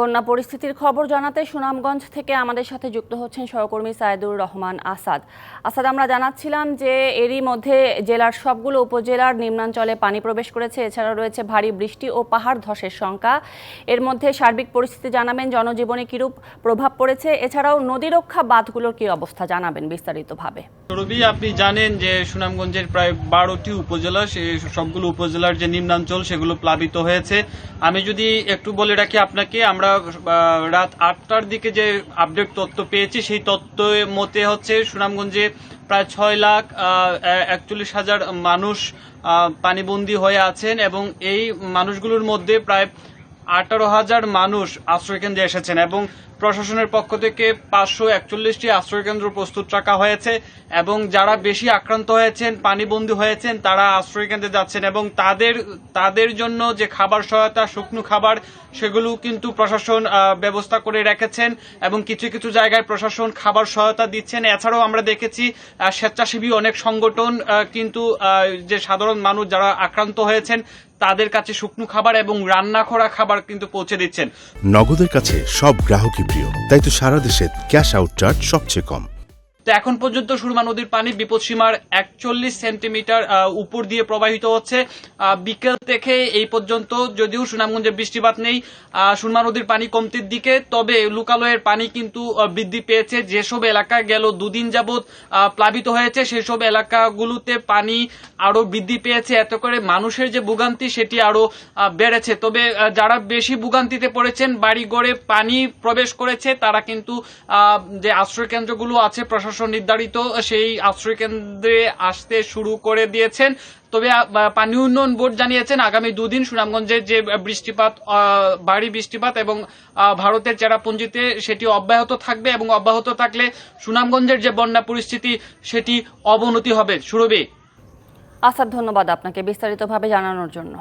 বন্যা পরিস্থিতির খবর জানাতে সুনামগঞ্জ থেকে আমাদের সাথে যুক্ত হচ্ছেন সহকর্মী সাইদুর রহমান আসাদ। আসাদ, আমরা জানাচ্ছিলাম যে এরই মধ্যে জেলার সবগুলো উপজেলার নিম্নাঞ্চলে পানি প্রবেশ করেছে। এছাড়া রয়েছে ভারী বৃষ্টি ও পাহাড় ধসের শঙ্কা এর মধ্যে সার্বিক পরিস্থিতি জানাবেন, জনজীবনে কিরূপ প্রভাব পড়েছে? এছাড়াও নদীরক্ষা বাঁধগুলোর কি অবস্থা জানাবেন বিস্তারিতভাবে? রবি আপনি জানেন যে সুনামগঞ্জের প্রায় বারোটি উপজেলা, সে সবগুলো উপজেলার যে নিম্নাঞ্চল, সেগুলো প্লাবিত হয়েছে। আমি যদি একটু বলে রাখি আপনাকে, আমরা রাত আটটার দিকে যে আপডেট তথ্য পেয়েছি, সেই তথ্য মতে হচ্ছে সুনামগঞ্জে প্রায় ছয় লাখ একচল্লিশ হাজার মানুষ পানিবন্দী হয়ে আছেন এবং এই মানুষগুলোর মধ্যে প্রায় আঠারো হাজার মানুষ আশ্রয়কেন্দ্রে এসেছেন এবং প্রশাসনের পক্ষ থেকে পাঁচশো একচল্লিশটি আশ্রয়কেন্দ্র প্রস্তুত রাখা হয়েছে এবং যারা বেশি আক্রান্ত হয়েছেন, পানিবন্দী হয়েছেন, তারা আশ্রয়কেন্দ্রে যাচ্ছেন এবং তাদের তাদের জন্য যে খাবার সহায়তা, শুকনো খাবার, সেগুলো কিন্তু প্রশাসন ব্যবস্থা করে রেখেছেন এবং কিছু কিছু জায়গায় প্রশাসন খাবার সহায়তা দিচ্ছেন। এছাড়াও আমরা দেখেছি স্বেচ্ছাসেবী অনেক সংগঠন কিন্তু যে সাধারণ মানুষ যারা আক্রান্ত হয়েছেন তাদের কাছে শুকনো খাবার এবং রান্না করা খাবার কিন্তু পৌঁছে দিচ্ছেন। নগদের কাছে সব গ্রাহকই প্রিয়, তাই তো সারা দেশে ক্যাশ আউট চার্জ সবচেয়ে কম। তো এখন পর্যন্ত সুরমা নদীর পানি বিপদসীমার একচল্লিশ সেন্টিমিটার উপর দিয়ে প্রবাহিত হচ্ছে। বিকেল থেকে এই পর্যন্ত যদিও সুনামগঞ্জে বৃষ্টিপাত নেই সুরমা নদীর পানি কমতির দিকে, তবে লোকালয়ের পানি কিন্তু বৃদ্ধি পেয়েছে। যেসব এলাকা গেল দুদিন যাবৎ প্লাবিত হয়েছে, সেসব এলাকাগুলোতে পানি আরও বৃদ্ধি পেয়েছে। এত করে মানুষের যে ভোগান্তি, সেটি আরও বেড়েছে। তবে যারা বেশি ভোগান্তিতে পড়েছেন বাড়ি ঘরে পানি প্রবেশ করেছে, তারা কিন্তু যে আশ্রয় কেন্দ্রগুলো আছে, প্রশাসন নির্ধারিত, সেই আশ্রয় কেন্দ্রে আসতে শুরু করে দিয়েছেন। তবে পানি উন্নয়ন বোর্ড জানিয়েছেন, আগামী দুদিন সুনামগঞ্জের যে বৃষ্টিপাত ভারী বৃষ্টিপাত এবং ভারতের চেরাপুঞ্জিতে সেটি অব্যাহত থাকবে এবং অব্যাহত থাকলে সুনামগঞ্জের যে বন্যা পরিস্থিতি, সেটি অবনতি হবে। সুরভি। আসাদ ধন্যবাদ আপনাকে বিস্তারিতভাবে জানানোর জন্য।